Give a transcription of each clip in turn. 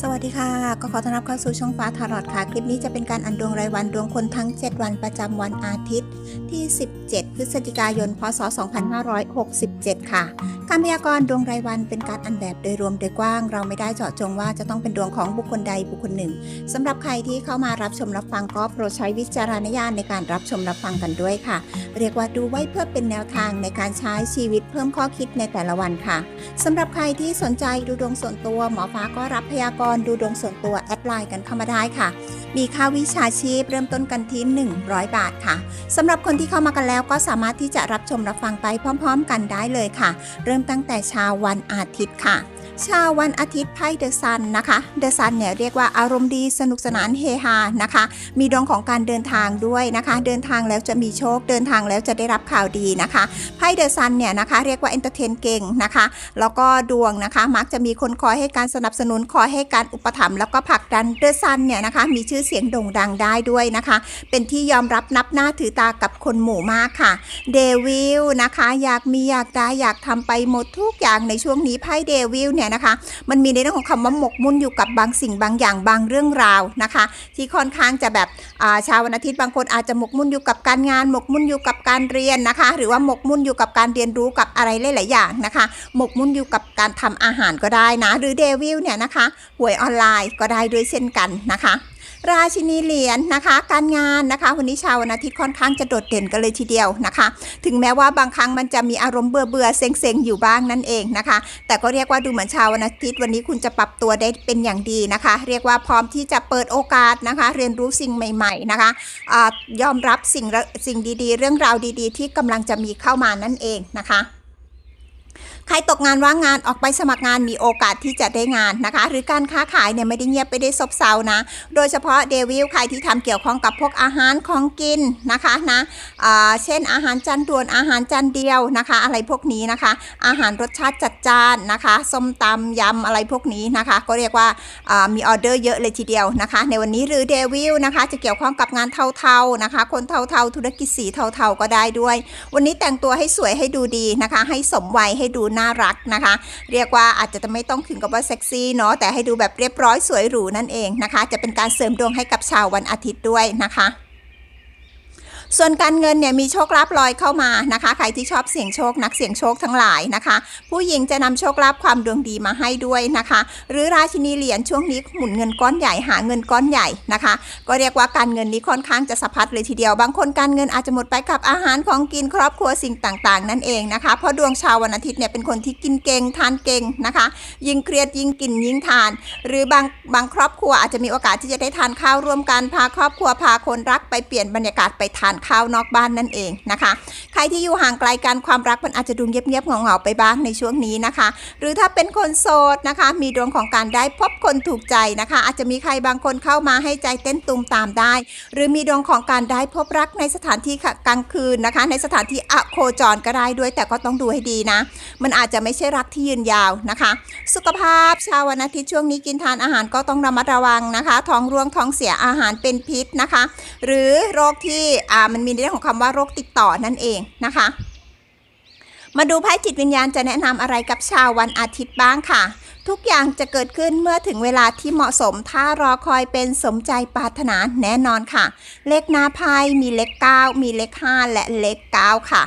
สวัสดีค่ะ ก็ขอต้อนรับเข้าสู่ช่องฟ้าทารอดค่ะ คลิปนี้จะเป็นการอันดวงรายวันดวงคนทั้ง 7 วันประจำวันอาทิตย์ ที่ 17 พฤศจิกายน พศ 2567 ค่ะ การพยากรณ์ดวงรายวันเป็นการอันแบบโดยรวมโดยกว้าง เราไม่ได้เจาะจงว่าจะต้องเป็นดวงของบุคคลใดบุคคลหนึ่งสำหรับใครที่เข้ามารับชมรับฟังก็โปรดใช้วิจารณญาณในการรับชมรับฟังกันด้วยค่ะ เรียกว่าดูไว้เพื่อเป็นแนวทางในการใช้ชีวิตเพิ่มข้อคิดในแต่ละวันค่ะสำหรับใครที่สนใจดูดวงส่วนตัว หมอฟ้าก็รับพยากรณ์ดูดวงส่วนตัวแอดไลน์กันเข้ามาได้ค่ะ มีค่าวิชาชีพเริ่มต้นกันที่100 บาทค่ะสำหรับคนที่เข้ามากันแล้วก็สามารถที่จะรับชมรับฟังไปพร้อม ๆ กันได้เลยค่ะ เริ่มตั้งแต่เช้าวันอาทิตย์ค่ะ เช้าวันอาทิตย์ไพ่เดอะซันนะคะเดอะซันเนี่ยเรียกว่าอารมณ์ดีสนุกสนานเฮฮานะคะ มีดวงของการเดินทางด้วยนะคะ เดินทางแล้วจะมีโชค เดินทางแล้วจะได้รับข่าวดีนะคะไพ่เดอะซันเนี่ยนะคะเรียกว่าเอนเตอร์เทนเก่งนะคะแล้วก็ดวงนะคะมักจะมีคนคอยให้การสนับสนุนคอยให้การอุปถัมภ์แล้วก็ผลักดันเดอะซันเนี่ยนะคะมีชื่อเสียงโด่งดังได้ด้วยนะคะ เป็นที่ยอมรับนับหน้าถือตากับคนหมู่มากค่ะเดวิลนะคะอยากมีอยากได้อยากทำไปหมดทุกอย่างในช่วงนี้ไพ่เดวิลเนี่ยนะคะ มันมีในเรื่องของคำว่าหมกมุ่นอยู่กับบางสิ่งบางอย่างบางเรื่องราวนะคะ ที่ค่อนข้างจะแบบชาววันอาทิตย์บางคนอาจจะหมกมุ่นอยู่กับการงาน หมกมุ่นอยู่กับการเรียนนะคะ หรือว่าหมกมุ่นอยู่กับการเรียนรู้กับอะไรหลายๆอย่างนะคะ หมกมุ่นอยู่กับการทำอาหารก็ได้นะ หรือเดวิลเนี่ยนะคะหวยออนไลน์ก็ได้ด้วยเช่นกันนะคะ ราชินีเหรียญนะคะ การงานนะคะ วันนี้ชาววันอาทิตย์ค่อนข้างจะโดดเด่นกันเลยทีเดียวนะคะ ถึงแม้ว่าบางครั้งมันจะมีอารมณ์เบื่อเบื่อเซ็งเซ็งๆอยู่บ้างนั่นเองนะคะ แต่ก็เรียกว่าดูเหมือนชาววันอาทิตย์วันนี้คุณจะปรับตัวได้เป็นอย่างดีนะคะ เรียกว่าพร้อมที่จะเปิดโอกาสนะคะ เรียนรู้สิ่งใหม่ ๆนะคะอยอมรับสิ่งระสิ่งดีๆ เรื่องราวดี ๆ ที่กำลังจะมีเข้ามานั่นเองนะคะ ใครตกงานว่างงานออกไปสมัครงานมีโอกาสที่จะได้งานนะคะ หรือการค้าขายเนี่ยไม่ได้เงียบไปได้ซบเซานะ โดยเฉพาะเดวิลใครที่ทำเกี่ยวข้องกับพวกอาหารของกินนะคะนะเช่นอาหารจานด่วนอาหารจานเดียวนะคะ อะไรพวกนี้นะคะ อาหารรสชาติจัดจานนะคะส้มตำยำอะไรพวกนี้นะคะ ก็เรียกว่าอ่ามีออเดอร์เยอะเลยทีเดียวนะคะ ในวันนี้หรือเดวิลนะคะ จะเกี่ยวข้องกับงานเทาๆนะคะ คนเทาๆธุรกิจสีเทาๆก็ได้ด้วย วันนี้แต่งตัวให้สวยให้ดูดีนะคะ ให้สมวัยให้ดูน่ารักนะคะ เรียกว่าอาจจะไม่ต้องถึงกับว่าเซ็กซี่เนาะแต่ให้ดูแบบเรียบร้อยสวยหรูนั่นเองนะคะ จะเป็นการเสริมดวงให้กับชาววันอาทิตย์ด้วยนะคะ ส่วนการเงินเนี่ยมีโชคลาภลอยเข้ามานะคะ ใครที่ชอบเสี่ยงโชคนักเสี่ยงโชคทั้งหลายนะคะ ผู้หญิงจะนำโชคลาภความดวงดีมาให้ด้วยนะคะ หรือราชินีเหรียญช่วงนี้หมุนเงินก้อนใหญ่หาเงินก้อนใหญ่นะคะ ก็เรียกว่าการเงินนี้ค่อนข้างจะสะพัดเลยทีเดียว บางคนการเงินอาจจะหมดไปกับอาหารของกินครอบครัวสิ่งต่างๆ นั่นเองนะคะ เพราะดวงชาววันอาทิตย์เนี่ยเป็นคนที่กินเก่งทานเก่งนะคะ ยิ่งเครียดยิ่งกินยิ่งทาน หรือบางบางครอบครัวอาจจะมีโอกาสที่จะได้ทานข้าวร่วมกันพาครอบครัวพาคนรักไปเปลี่ยนบรรยากาศไปทานข้าวนอกบ้านนั่นเองนะคะ ใครที่อยู่ห่างไกลกันความรักมันอาจจะดูเงียบๆเหงาๆไปบ้างในช่วงนี้นะคะ หรือถ้าเป็นคนโสดนะคะ มีดวงของการได้พบคนถูกใจนะคะ อาจจะมีใครบางคนเข้ามาให้ใจเต้นตุมตามได้ หรือมีดวงของการได้พบรักในสถานที่กลางคืนนะคะ ในสถานที่อโคจรก็ได้ด้วย แต่ก็ต้องดูให้ดีนะ มันอาจจะไม่ใช่รักที่ยืนยาวนะคะ สุขภาพชาววันอาทิตย์ช่วงนี้กินทานอาหารก็ต้องระมัดระวังนะคะ ท้องร่วงท้องเสียอาหารเป็นพิษนะคะ หรือโรคที่อ่ามันมีในเรื่องของคำว่าโรคติดต่อนั่นเองนะคะ มาดูไพ่จิตวิญญาณจะแนะนำอะไรกับชาววันอาทิตย์บ้างค่ะ ทุกอย่างจะเกิดขึ้นเมื่อถึงเวลาที่เหมาะสม ถ้ารอคอยเป็นสมใจปรารถนาแน่นอนค่ะ เลขหน้าไพ่มีเลข 9 มีเลข 5 และเลข 9 ค่ะ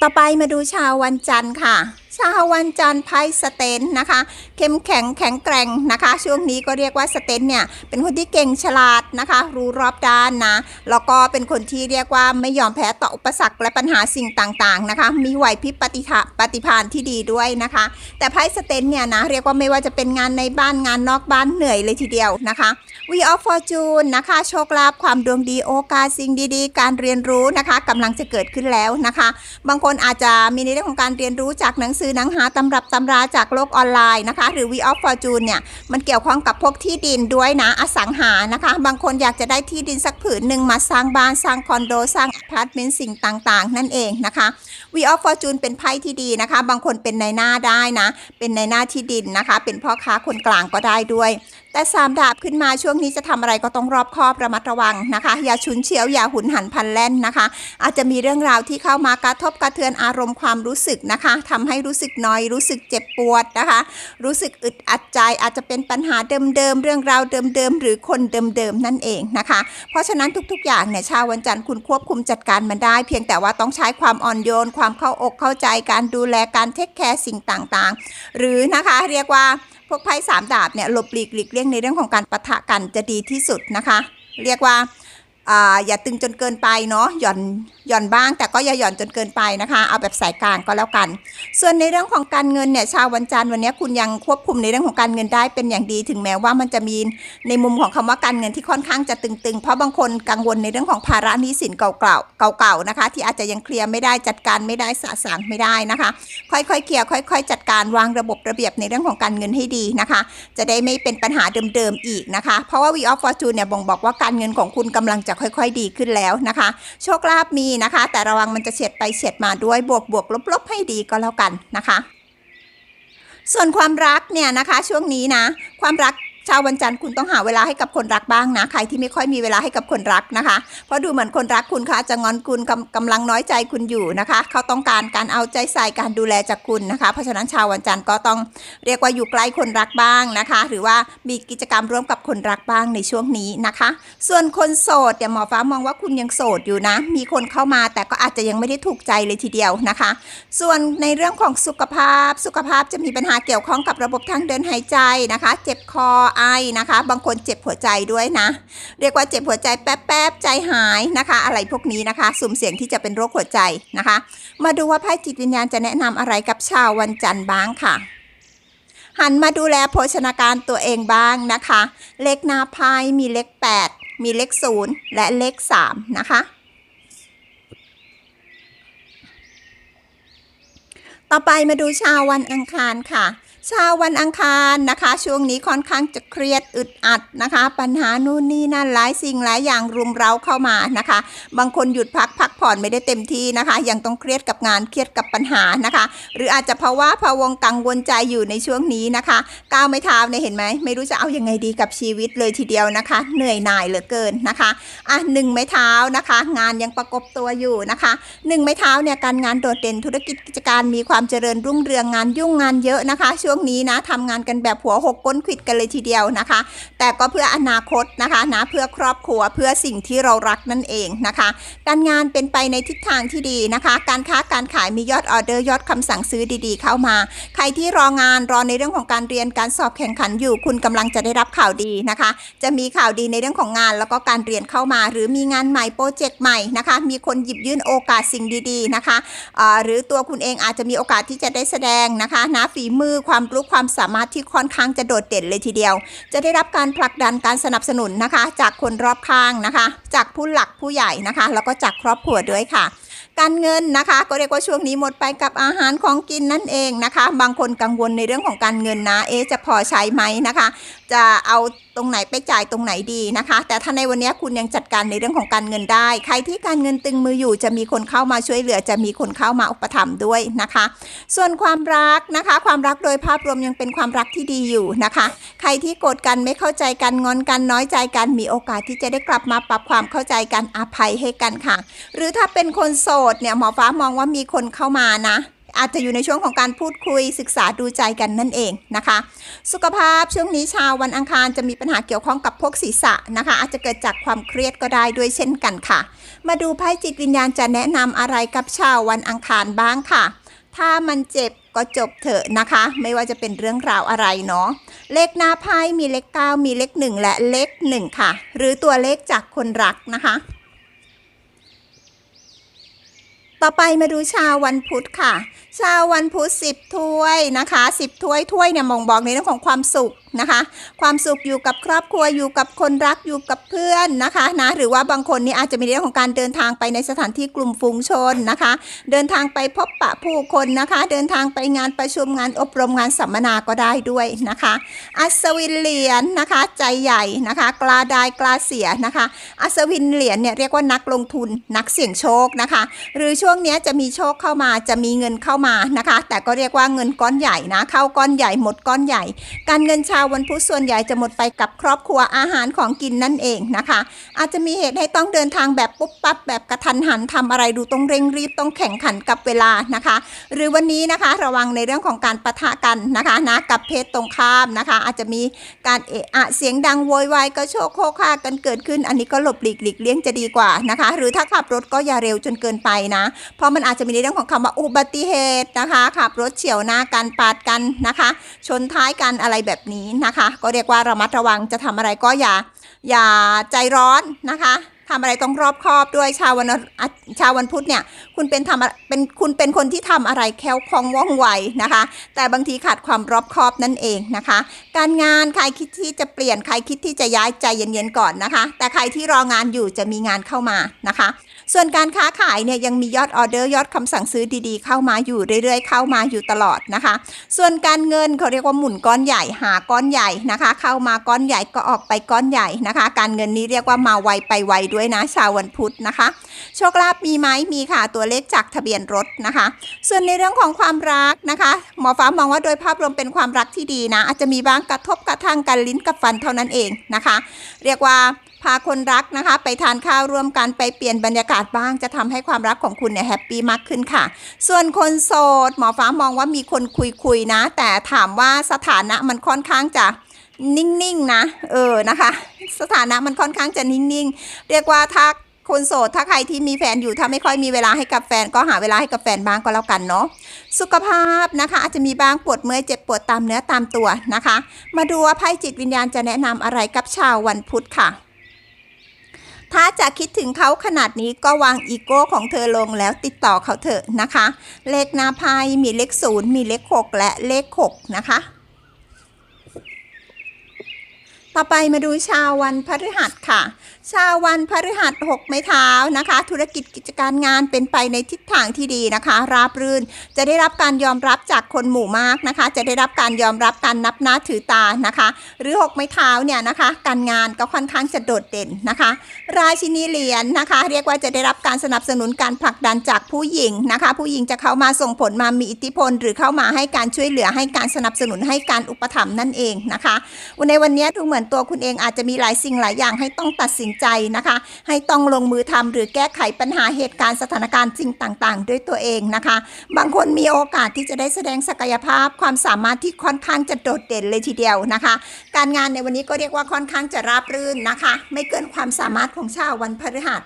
ต่อไปมาดูชาววันจันทร์ค่ะ ชาววันจันทร์ไพ่สเตนนะคะ เข้มแข็งแข็งแกร่งนะคะ ช่วงนี้ก็เรียกว่าสเตนเนี่ยเป็นคนที่เก่งฉลาดนะคะ รู้รอบด้านนะแล้วก็เป็นคนที่เรียกว่าไม่ยอมแพ้ต่ออุปสรรคและปัญหาสิ่งต่างๆนะคะ มีไหวพริบปฏิภาปฏิภาณที่ดีด้วยนะคะ แต่ไพ่สเตนเนี่ยนะเรียกว่าไม่ว่าจะเป็นงานในบ้านงานนอกบ้านเหนื่อยเลยทีเดียวนะคะ We of Fortune นะคะโชคลาภความดวงดีโอกาสสิ่งดีๆ การเรียนรู้นะคะกำลังจะเกิดขึ้นแล้วนะคะ บางคนอาจจะมีในเรื่องของการเรียนรู้จากหนังสือหนังหาตำรับตำราจากโลกออนไลน์นะคะ หรือ We of Fortune เนี่ย มันเกี่ยวข้องกับพวกที่ดินด้วยนะ อสังหานะคะ บางคนอยากจะได้ที่ดินสักผืนหนึ่งมาสร้างบ้าน สร้างคอนโด สร้างอพาร์ตเมนต์สิ่งต่างๆ นั่นเองนะคะ We of Fortune เป็นไพ่ที่ดีนะคะ บางคนเป็นในหน้าได้นะ เป็นในหน้าที่ดินนะคะ เป็นพ่อค้าคนกลางก็ได้ด้วย แต่สามดาบขึ้นมาช่วงนี้จะทำอะไรก็ต้องรอบคอบระมัดระวังนะคะ อย่าฉุนเฉียวอย่าหุนหันพันแล่นนะคะ อาจจะมีเรื่องราวที่เข้ามากระทบกระเทือนอารมณ์ความรู้สึกนะคะทำให้รู้สึกน้อย รู้สึกเจ็บปวดนะคะ รู้สึกอึดอัดใจอาจจะเป็นปัญหาเดิมๆเรื่องราวเดิมๆหรือคนเดิมๆนั่นเองนะคะ เพราะฉะนั้นทุกๆ อย่างเนี่ยชาววันจันทร์คุณควบคุมจัดการมันได้ เพียงแต่ว่าต้องใช้ความอ่อนโยนความเข้าอกเข้าใจการดูแลการเทคแคร์สิ่งต่างๆ หรือนะคะเรียกว่าพวกไพ่สามดาบเนี่ยหลบหลีกหลีกเลี่ยงในเรื่องของการปะทะกันจะดีที่สุดนะคะ เรียกว่า อย่าตึงจนเกินไปเนาะหย่อนหย่อนบ้าง แต่ก็อย่าหย่อนจนเกินไปนะคะ เอาแบบสายกลางก็แล้วกัน ส่วนในเรื่องของการเงินเนี่ยชาววันจันทร์วันนี้คุณยังควบคุมในเรื่องของการเงินได้เป็นอย่างดีถึงแม้ว่ามันจะมีในมุมของคำว่าการเงินที่ค่อนข้างจะตึงๆ เพราะบางคนกังวลในเรื่องของภาระหนี้สินเก่าๆเก่าๆนะคะ ที่อาจจะยังเคลียร์ไม่ได้จัดการไม่ได้สะสางไม่ได้นะคะ ค่อยๆเคลียร์ค่อย ๆ จัดการวางระบบระเบียบในเรื่องของการเงินให้ดีนะคะ จะได้ไม่เป็นปัญหาเดิมๆอีกนะคะ เพราะว่า V of Fortune เนี่ยบ่งบอกว่าการเงินของคุณกำลังจะค่อยๆดีขึ้นแล้วนะคะ โชคลาภมีนะคะ แต่ระวังมันจะเฉียดไปเฉียดมาด้วยบวกบวกลบลบๆให้ดีก็แล้วกันนะคะส่วนความรักเนี่ยนะคะช่วงนี้นะ ความรัก ชาววันจันทร์คุณต้องหาเวลาให้กับคนรักบ้างนะ ใครที่ไม่ค่อยมีเวลาให้กับคนรักนะคะ เพราะดูเหมือนคนรักคุณเขาอาจจะงอนคุณกำกำลังน้อยใจคุณอยู่นะคะ เขาต้องการการเอาใจใส่การดูแลจากคุณนะคะ เพราะฉะนั้นชาววันจันทร์ก็ต้องเรียกว่าอยู่ใกล้คนรักบ้างนะคะ หรือว่ามีกิจกรรมร่วมกับคนรักบ้างในช่วงนี้นะคะ ส่วนคนโสดเนี่ยหมอฟ้ามองว่าคุณยังโสดอยู่นะ มีคนเข้ามาแต่ก็อาจจะยังไม่ได้ถูกใจเลยทีเดียวนะคะ ส่วนในเรื่องของสุขภาพ สุขภาพจะมีปัญหาเกี่ยวข้องกับระบบทางเดินหายใจนะคะ เจ็บคอไอนะคะ บางคนเจ็บหัวใจด้วยนะ เรียกว่าเจ็บหัวใจแป๊บๆใจหายนะคะ อะไรพวกนี้นะคะ สุ่มเสี่ยงที่จะเป็นโรคหัวใจนะคะ มาดูว่าไพ่จิตวิญญาณจะแนะนำอะไรกับชาววันจันทร์บ้างค่ะหันมาดูแลโภชนาการตัวเองบ้างนะคะ เลขหน้าไพ่มีเลข 8 มีเลข 0 และเลข 3 นะคะ ต่อไปมาดูชาววันอังคารค่ะ ชาววันอังคารนะคะ ช่วงนี้ค่อนข้างจะเครียดอึดอัดนะคะ ปัญหานู่นนี่นั่นหลายสิ่งหลายอย่างรุมเร้าเข้ามานะคะ บางคนหยุดพักพักผ่อนไม่ได้เต็มที่นะคะ ยังต้องเครียดกับงานเครียดกับปัญหานะคะ หรืออาจจะเพราะว่าพะวงกังวลใจอยู่ในช่วงนี้นะคะก้าวไม่เท้าเนี่ยเห็นไหมไม่รู้จะเอายังไงดีกับชีวิตเลยทีเดียวนะคะ เหนื่อยหน่ายเหลือเกินนะคะอะหนึ่งไม้เท้านะคะ งานยังประกบตัวอยู่นะคะหนึ่งไม้เท้าเนี่ยการงานโดดเด่นธุรกิจกิจการมีความเจริญรุ่งเรืองงานยุ่งงานเยอะนะคะช่วงนี้นะทำงานกันแบบหัวหกก้นขิดกันเลยทีเดียวนะคะ แต่ก็เพื่ออนาคตนะคะนะเพื่อครอบครัวเพื่อสิ่งที่เรารักนั่นเองนะคะ การงานเป็นไปในทิศทางที่ดีนะคะ การค้าการขายมียอดออเดอร์ยอดคำสั่งซื้อดีๆ เข้ามา ใครที่รองานรอในเรื่องของการเรียนการสอบแข่งขันอยู่ คุณกำลังจะได้รับข่าวดีนะคะ จะมีข่าวดีในเรื่องของงานแล้วก็การเรียนเข้ามา หรือมีงานใหม่โปรเจกต์ใหม่นะคะ มีคนหยิบยื่นโอกาสสิ่งดีๆนะคะหรือตัวคุณเองอาจจะมีโอกาสที่จะได้แสดงนะคะนะฝีมือความรู้ความสามารถที่ค่อนข้างจะโดดเด่นเลยทีเดียว จะได้รับการผลักดันการสนับสนุนนะคะ จากคนรอบข้างนะคะ จากผู้หลักผู้ใหญ่นะคะ แล้วก็จากครอบครัวด้วยค่ะการเงินนะคะก็เรียกว่าช่วงนี้หมดไปกับอาหารของกินนั่นเองนะคะ บางคนกังวลในเรื่องของการเงินนะเอ๊จะพอใช้ไหมนะคะ จะเอา ตรงไหนไปจ่ายตรงไหนดีนะคะ แต่ถ้าในวันนี้คุณยังจัดการในเรื่องของการเงินได้ ใครที่การเงินตึงมืออยู่จะมีคนเข้ามาช่วยเหลือ จะมีคนเข้ามาอุปถัมภ์ด้วยนะคะ ส่วนความรักนะคะ ความรักโดยภาพรวมยังเป็นความรักที่ดีอยู่นะคะ ใครที่โกรธกันไม่เข้าใจกันงอนกันน้อยใจกันมีโอกาสที่จะได้กลับมาปรับความเข้าใจกันอภัยให้กันค่ะ หรือถ้าเป็นคนโสดเนี่ยหมอฟ้ามองว่ามีคนเข้ามานะ อาจจะอยู่ในช่วงของการพูดคุยศึกษาดูใจกันนั่นเองนะคะ สุขภาพช่วงนี้ชาววันอังคารจะมีปัญหาเกี่ยวข้องกับพวกศีรษะนะคะ อาจจะเกิดจากความเครียดก็ได้ด้วยเช่นกันค่ะ มาดูไพ่จิตวิญญาณจะแนะนำอะไรกับชาววันอังคารบ้างค่ะ ถ้ามันเจ็บก็จบเถอะนะคะ ไม่ว่าจะเป็นเรื่องราวอะไรเนาะเลขหน้าไพ่มีเลข 9 มีเลข 1 และเลข 1 ค่ะ หรือตัวเลขจากคนรักนะคะ ต่อไปมาดูชาววันพุธค่ะ ชาววันพุธ10 ถ้วยนะคะ 10 ถ้วยถ้วยเนี่ยมองบอกในเรื่องของความสุขนะคะ ความสุขอยู่กับครอบครัวอยู่กับคนรักอยู่กับเพื่อนนะคะนะหรือว่าบางคนนี่อาจจะมีเรื่องของการเดินทางไปในสถานที่กลุ่มฝูงชนนะคะ เดินทางไปพบปะผู้คนนะคะ เดินทางไปงานประชุมงานอบรมงานสัมมนาก็ได้ด้วยนะคะ อัศวินเหรียญนะคะ ใจใหญ่นะคะ กล้าได้กล้าเสียนะคะ อัศวินเหรียญเนี่ยเรียกว่านักลงทุนนักเสี่ยงโชคนะคะ หรือช่วงนี้จะมีโชคเข้ามาจะมีเงินเข้ามานะคะ แต่ก็เรียกว่าเงินก้อนใหญ่นะเข้าก้อนใหญ่หมดก้อนใหญ่ การเงินชาววันพุธส่วนใหญ่จะหมดไปกับครอบครัวอาหารของกินนั่นเองนะคะ อาจจะมีเหตุให้ต้องเดินทางแบบปุ๊บปั๊บแบบกระทันหันทำอะไรดูต้องเร่งรีบต้องแข่งขันกับเวลานะคะ หรือวันนี้นะคะระวังในเรื่องของการปะทะกันนะคะนะกับเพศตรงข้ามนะคะ อาจจะมีการเอะอะเสียงดังโวยวายกระโชกโคกคากันเกิดขึ้น อันนี้ก็หลบหลีกหลีกเลี่ยงจะดีกว่านะคะ หรือถ้าขับรถก็อย่าเร็วจนเกินไปนะ เพราะมันอาจจะมีในเรื่องของคำว่าอุบัติเหตุนะคะขับรถเฉียวหน้ากันปาดกันนะคะ ชนท้ายกันอะไรแบบนี้นะคะ ก็เรียกว่าระมัดระวังจะทำอะไรก็อย่าอย่าใจร้อนนะคะทำอะไรต้องรอบคอบด้วยชาววันอะชาววันพุธเนี่ยคุณเป็นทำเป็นคุณเป็นคนที่ทำอะไรแคล่วคล่องว่องไวนะคะ แต่บางทีขาดความรอบคอบนั่นเองนะคะ การงานใครคิดที่จะเปลี่ยนใครคิดที่จะย้ายใจเย็นๆก่อนนะคะ แต่ใครที่รองานอยู่จะมีงานเข้ามานะคะ ส่วนการค้าขายเนี่ยยังมียอดออเดอร์ยอดคำสั่งซื้อดีๆ เข้ามาอยู่เรื่อยๆ เข้ามาอยู่ตลอดนะคะ ส่วนการเงินเขาเรียกว่าหมุนก้อนใหญ่หาก้อนใหญ่นะคะ เข้ามาก้อนใหญ่ก็ออกไปก้อนใหญ่นะคะ การเงินนี้เรียกว่ามาไวไปไวด้วยนะชาววันพุธนะคะ โชคลาภมีไหมมีค่ะตัวเลขจากทะเบียนรถนะคะ ส่วนในเรื่องของความรักนะคะหมอฟ้ามองว่าโดยภาพรวมเป็นความรักที่ดีนะ อาจจะมีบางกระทบกระทั่งกันลิ้นกับฟันเท่านั้นเองนะคะ เรียกว่า พาคนรักนะคะ ไปทานข้าวร่วมกันไปเปลี่ยนบรรยากาศบ้าง จะทำให้ความรักของคุณเนี่ยแฮปปี้มากขึ้นค่ะ ส่วนคนโสด หมอฟ้ามองว่ามีคนคุยๆนะ แต่ถามว่าสถานะมันค่อนข้างจะนิ่งๆนะ เออนะคะ สถานะมันค่อนข้างจะนิ่งๆ เรียกว่าถ้าคนโสดถ้าใครที่มีแฟนอยู่ถ้าไม่ค่อยมีเวลาให้กับแฟนก็หาเวลาให้กับแฟนบ้างก็แล้วกันเนาะสุขภาพนะคะ อาจจะมีบ้างปวดเมื่อยเจ็บปวดตามเนื้อตามตัวนะคะ มาดูว่าไพ่จิตวิญญาณจะแนะนำอะไรกับชาววันพุธค่ะ ถ้าจะคิดถึงเขาขนาดนี้ก็วางอีโก้ของเธอลงแล้วติดต่อเขาเถอะนะคะ เลขหนาไพ่มีเลขศูนย์มีเลขหกและเลขหกนะคะ ต่อไปมาดูชาววันพฤหัสค่ะ ชาววันพฤหัสหกไม้เท้านะคะ ธุรกิจกิจการงานเป็นไปในทิศทางที่ดีนะคะ ราบรื่น จะได้รับการยอมรับจากคนหมู่มากนะคะ จะได้รับการยอมรับการนับหน้าถือตานะคะ หรือหกไม้เท้าเนี่ยนะคะ การงานก็ค่อนข้างจะโดดเด่นนะคะ ราชินีเหรียญนะคะ เรียกว่าจะได้รับการสนับสนุนการผลักดันจากผู้หญิงนะคะ ผู้หญิงจะเข้ามาส่งผลมามีอิทธิพล หรือเข้ามาให้การช่วยเหลือให้การสนับสนุนให้การอุปถัมภ์นั่นเองนะคะในวันนี้ดูเหมือนตัวคุณเองอาจจะมีหลายสิ่งหลายอย่างให้ต้องตัดสินใจนะคะ ให้ต้องลงมือทำหรือแก้ไขปัญหาเหตุการณ์สถานการณ์สิ่งต่างๆ ด้วยตัวเองนะคะ บางคนมีโอกาสที่จะได้แสดงศักยภาพความสามารถที่ค่อนข้างจะโดดเด่นเลยทีเดียวนะคะ การงานในวันนี้ก็เรียกว่าค่อนข้างจะราบรื่นนะคะ ไม่เกินความสามารถของชาววันพฤหัส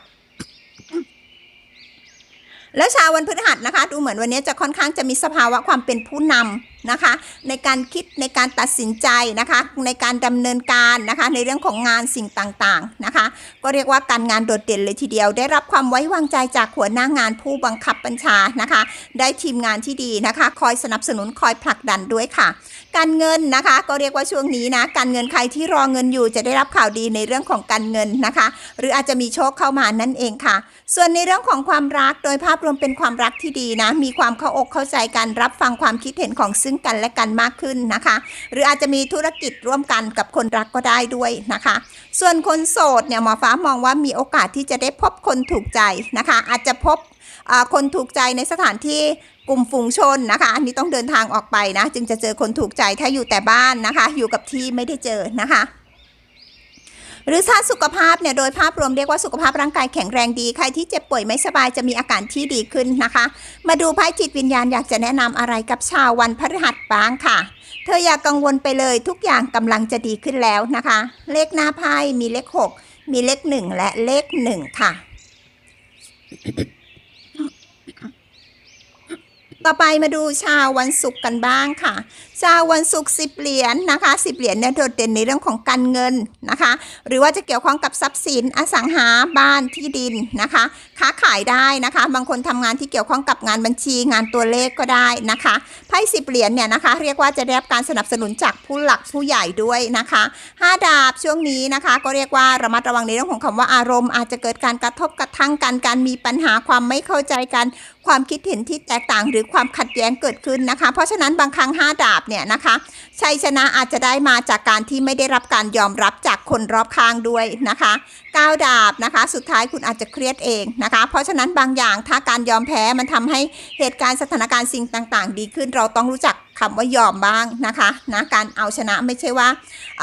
แล้วชาววันพฤหัสนะคะ ดูเหมือนวันนี้จะค่อนข้างจะมีสภาวะความเป็นผู้นำนะคะ ในการคิดในการตัดสินใจนะคะ ในการดำเนินการนะคะ ในเรื่องของงานสิ่งต่างๆนะคะ ก็เรียกว่าการงานโดดเด่นเลยทีเดียว ได้รับความไว้วางใจจากหัวหน้างานผู้บังคับบัญชานะคะ ได้ทีมงานที่ดีนะคะ คอยสนับสนุนคอยผลักดันด้วยค่ะ การเงินนะคะ ก็เรียกว่าช่วงนี้นะการเงินใครที่รอเงินอยู่จะได้รับข่าวดีในเรื่องของการเงินนะคะ หรืออาจจะมีโชคเข้ามานั่นเองค่ะ ส่วนในเรื่องของความรักโดยภาพรวมเป็นความรักที่ดีนะมีความเข้าอกเข้าใจกันรับฟังความคิดเห็นของซึ่งกันและกันมากขึ้นนะคะ หรืออาจจะมีธุรกิจร่วมกันกับคนรักก็ได้ด้วยนะคะ ส่วนคนโสดเนี่ยหมอฟ้ามองว่ามีโอกาสที่จะได้พบคนถูกใจนะคะ อาจจะพบคนถูกใจในสถานที่กลุ่มฝูงชนนะคะ อันนี้ต้องเดินทางออกไปนะ จึงจะเจอคนถูกใจถ้าอยู่แต่บ้านนะคะ อยู่กับที่ไม่ได้เจอนะคะ หรือถ้าสุขภาพเนี่ยโดยภาพรวมเรียกว่าสุขภาพร่างกายแข็งแรงดี ใครที่เจ็บป่วยไม่สบายจะมีอาการที่ดีขึ้นนะคะ มาดูไพ่จิตวิญญาณอยากจะแนะนำอะไรกับชาววันพฤหัสบ้างค่ะ เธออย่ากกังวลไปเลยทุกอย่างกำลังจะดีขึ้นแล้วนะคะ เลขหน้าไพ่มีเลข 6 มีเลข 1 และเลข 1 ค่ะต่อไปมาดูชาววันศุกร์กันบ้างค่ะ ชาววันศุกร์สิบเหรียญนะคะสิบเหรียญเนี่ยโดดเด่นในเรื่องของการเงินนะคะ หรือว่าจะเกี่ยวข้องกับทรัพย์สินอสังหาบ้านที่ดินนะคะ ค้าขายได้นะคะ บางคนทำงานที่เกี่ยวข้องกับงานบัญชีงานตัวเลขก็ได้นะคะไพ่สิบเหรียญเนี่ยนะคะเรียกว่าจะได้รับการสนับสนุนจากผู้หลักผู้ใหญ่ด้วยนะคะห้าดาบช่วงนี้นะคะ ก็เรียกว่าระมัดระวังในเรื่องของคำว่าอารมณ์ อาจจะเกิดการกระทบกระทั่งกันการมีปัญหาความไม่เข้าใจกัน ความคิดเห็นที่แตกต่างหรือความขัดแย้งเกิดขึ้นนะคะ เพราะฉะนั้นบางครั้งห้าดาบเนี่ยนะคะชัยชนะอาจจะได้มาจากการที่ไม่ได้รับการยอมรับจากคนรอบข้างด้วยนะคะก้าวดาบนะคะ สุดท้ายคุณอาจจะเครียดเองนะคะ เพราะฉะนั้นบางอย่างถ้าการยอมแพ้มันทำให้เหตุการณ์สถานการณ์สิ่งต่าง ๆ ดีขึ้น เราต้องรู้จัก คำว่ายอมบ้างนะคะนะการเอาชนะไม่ใช่ว่า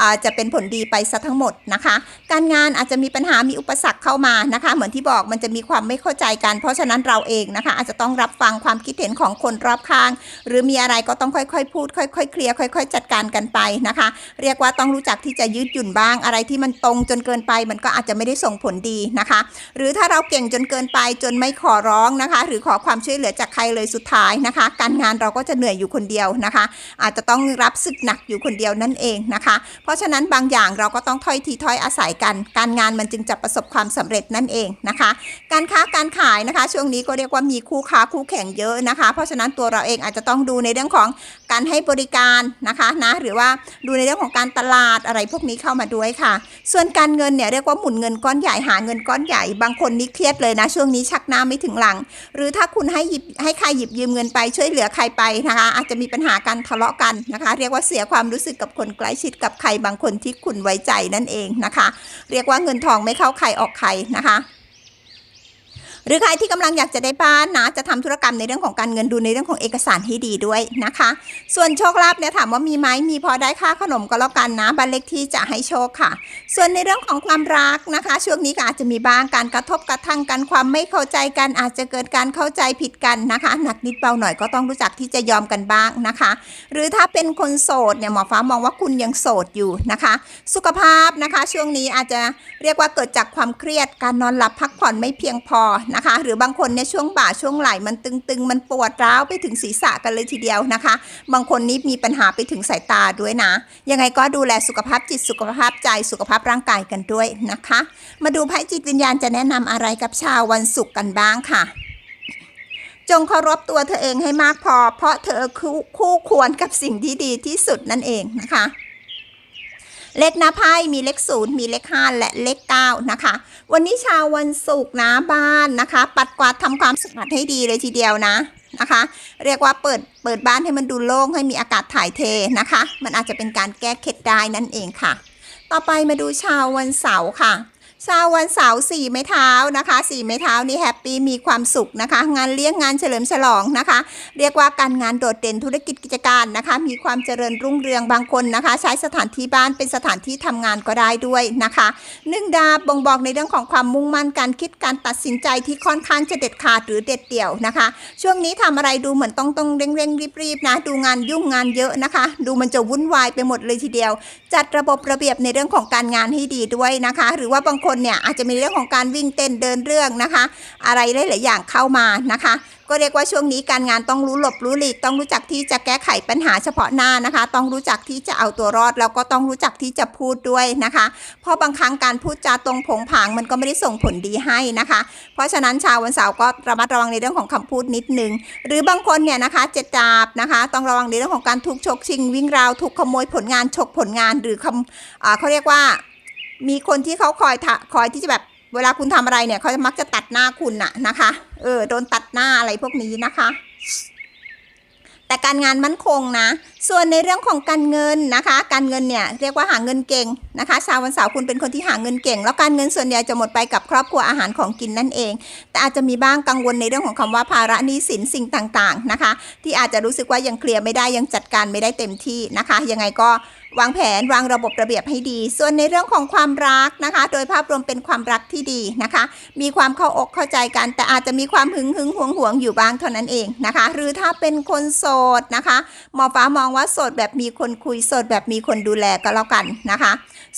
อ่าจะเป็นผลดีไปซะทั้งหมดนะคะ การงานอาจจะมีปัญหามีอุปสรรคเข้ามานะคะ เหมือนที่บอกมันจะมีความไม่เข้าใจกัน เพราะฉะนั้นเราเองนะคะ อาจจะต้องรับฟังความคิดเห็นของคนรอบข้าง หรือมีอะไรก็ต้องค่อยๆ พูด ค่อยๆเคลียร์ค่อย ๆ จัดการกันไปนะคะ เรียกว่าต้องรู้จักที่จะยืดหยุ่นบ้างอะไรที่มันตรงจนเกินไป มันก็อาจจะไม่ได้ส่งผลดีนะคะ หรือถ้าเราเก่งจนเกินไปจนไม่ขอร้องนะคะ หรือขอความช่วยเหลือจากใครเลยสุดท้ายนะคะ การงานเราก็จะเหนื่อยอยู่คนเดียวนะคะ อาจจะต้องรับศึกหนักอยู่คนเดียวนั่นเองนะคะ เพราะฉะนั้นบางอย่างเราก็ต้องถ้อยทีถ้อยอาศัยกัน การงานมันจึงจะประสบความสำเร็จนั่นเองนะคะ การค้าการขายนะคะ ช่วงนี้ก็เรียกว่ามีคู่ค้าคู่แข่งเยอะนะคะ เพราะฉะนั้นตัวเราเองอาจจะต้องดูในเรื่องของการให้บริการนะคะนะหรือว่าดูในเรื่องของการตลาดอะไรพวกนี้เข้ามาด้วยค่ะ ส่วนการเงินเนี่ยเรียกว่าหมุนเงินก้อนใหญ่หาเงินก้อนใหญ่ บางคนนี่เครียดเลยนะ ช่วงนี้ชักหน้าไม่ถึงหลัง หรือถ้าคุณให้หยิบให้ใครหยิบยืมเงินไปช่วยเหลือใครไปนะคะ อาจจะมีปัญหาการทะเลาะกันนะคะ เรียกว่าเสียความรู้สึกกับคนใกล้ชิดกับใครบางคนที่คุณไว้ใจนั่นเองนะคะ เรียกว่าเงินทองไม่เข้าใครออกใครนะคะ หรือใครที่กำลังอยากจะได้บ้านนะ จะทำธุรกรรมในเรื่องของการเงินดูในเรื่องของเอกสารให้ดีด้วยนะคะ ส่วนโชคลาภเนี่ยถามว่ามีไหมมีพอได้ค่าขนมก็แล้วกันนะบ้านเลขที่จะให้โชคค่ะ ส่วนในเรื่องของความรักนะคะ ช่วงนี้ก็อาจจะมีบ้างการกระทบกระทั่งกันความไม่เข้าใจกันอาจจะเกิดการเข้าใจผิดกันนะคะ หนักนิดเบาหน่อยก็ต้องรู้จักที่จะยอมกันบ้างนะคะ หรือถ้าเป็นคนโสดเนี่ยหมอฟ้ามองว่าคุณยังโสดอยู่นะคะ สุขภาพนะคะ ช่วงนี้อาจจะเรียกว่าเกิดจากความเครียดการนอนหลับพักผ่อนไม่เพียงพอนะคะ หรือบางคนเนี่ยช่วงบ่าช่วงไหล่มันตึงๆ มันปวดร้าวไปถึงศีรษะกันเลยทีเดียวนะคะ บางคนนี่มีปัญหาไปถึงสายตาด้วยนะ ยังไงก็ดูแลสุขภาพจิตสุขภาพใจสุขภาพร่างกายกันด้วยนะคะ มาดูไพ่จิตวิญญาณจะแนะนำอะไรกับชาววันศุกร์กันบ้างค่ะจงเคารพตัวเธอเองให้มากพอ เพราะเธอคู่ควรกับสิ่งที่ดีที่สุดนั่นเองนะคะ เลขหน้าไพ่มีเลขศูนย์มีเลขห้าและเลขเก้านะคะ วันนี้ชาววันศุกร์นะบ้านนะคะ ปัดกวาดทำความสะอาดให้ดีเลยทีเดียวนะนะคะ เรียกว่าเปิดเปิดบ้านให้มันดูโล่งให้มีอากาศถ่ายเทนะคะ มันอาจจะเป็นการแก้เคล็ดได้นั่นเองค่ะ ต่อไปมาดูชาววันเสาร์ค่ะ ชาววันเสาร์สี่ไม้เท้านะคะสี่ไม้เท้านี่แฮปปี้มีความสุขนะคะ งานเลี้ยงงานเฉลิมฉลองนะคะ เรียกว่าการงานโดดเด่นธุรกิจกิจการนะคะ มีความเจริญรุ่งเรืองบางคนนะคะ ใช้สถานที่บ้านเป็นสถานที่ทำงานก็ได้ด้วยนะคะหนึ่งดาบบ่งบอกในเรื่องของความมุ่งมั่นการคิดการตัดสินใจที่ค่อนข้างจะเด็ดขาดหรือเด็ดเดี่ยวนะคะ ช่วงนี้ทำอะไรดูเหมือนต้องต้องเร่งเร่งรีบรีบๆนะดูงานยุ่งงานเยอะนะคะ ดูมันจะวุ่นวายไปหมดเลยทีเดียว จัดระบบระเบียบในเรื่องของการงานให้ดีด้วยนะคะ หรือว่าบางคนเนี่ยอาจจะมีเรื่องของการวิ่งเต้นเดินเรื่องนะคะ อะไรหลายๆอย่างเข้ามานะคะ ก็เรียกว่าช่วงนี้การงานต้องรู้หลบรู้หลีกต้องรู้จักที่จะแก้ไขปัญหาเฉพาะหน้านะคะ ต้องรู้จักที่จะเอาตัวรอด แล้วก็ต้องรู้จักที่จะพูดด้วยนะคะ เพราะบางครั้งการพูดจาตรงผงผางมันก็ไม่ได้ส่งผลดีให้นะคะ เพราะฉะนั้นชาววันเสาร์ก็ระมัดระวังในเรื่องของคำพูดนิดนึง หรือบางคนเนี่ยนะคะเจ็ดดาบนะคะ ต้องระวังในเรื่องของการถูกฉกชิงวิ่งราวถูกขโมยผลงานฉกผลงานหรือคำอเขาเรียกว่า มีคนที่เขาคอยทะคอยที่จะแบบเวลาคุณทำอะไรเนี่ยเขาจะมักจะตัดหน้าคุณน่ะนะคะ เออโดนตัดหน้าอะไรพวกนี้นะคะ แต่การงานมั่นคงนะ ส่วนในเรื่องของการเงินนะคะ การเงินเนี่ยเรียกว่าหาเงินเก่งนะคะ ชาววันเสาร์คุณเป็นคนที่หาเงินเก่ง แล้วการเงินส่วนใหญ่จะหมดไปกับครอบครัวอาหารของกินนั่นเอง แต่อาจจะมีบ้างกังวลในเรื่องของคำว่าภาระหนี้สินสิ่งต่างๆนะคะ ที่อาจจะรู้สึกว่ายังเคลียร์ไม่ได้ยังจัดการไม่ได้เต็มที่นะคะ ยังไงก็ วางแผนวางระบบระเบียบให้ดี ส่วนในเรื่องของความรักนะคะ โดยภาพรวมเป็นความรักที่ดีนะคะ มีความเข้าอกเข้าใจกัน แต่อาจจะมีความหึงหึงหวงหวงอยู่บ้างเท่านั้นเองนะคะ หรือถ้าเป็นคนโสดนะคะหมอฟ้ามองว่าโสดแบบมีคนคุยโสดแบบมีคนดูแลก็แล้วกันนะคะ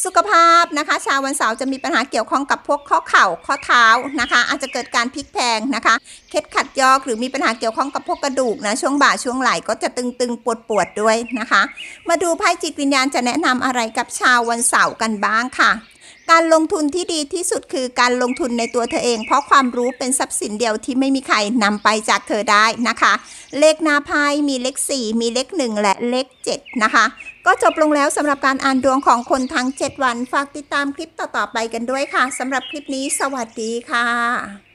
สุขภาพนะคะ ชาววันเสาร์จะมีปัญหาเกี่ยวข้องกับพวกข้อเข่าข้อเท้านะคะ อาจจะเกิดการพลิกแพลงนะคะเคล็ดขัดยอกหรือมีปัญหาเกี่ยวข้องกับพวกกระดูกนะช่วงบ่าช่วงไหล่ก็จะตึงๆปวดๆด้วยนะคะ มาดูไพ่จิตวิญญาณจะแนะนำอะไรกับชาววันเสาร์กันบ้างค่ะ การลงทุนที่ดีที่สุดคือการลงทุนในตัวเธอเอง เพราะความรู้เป็นทรัพย์สินเดียวที่ไม่มีใครนำไปจากเธอได้นะคะ เลขหน้าไพ่มีเลข 4 มีเลข 1 และเลข 7 นะคะ ก็จบลงแล้วสำหรับการอ่านดวงของคนทั้ง 7 วัน ฝากติดตามคลิปต่อๆไปกันด้วยค่ะสำหรับคลิปนี้ สวัสดีค่ะ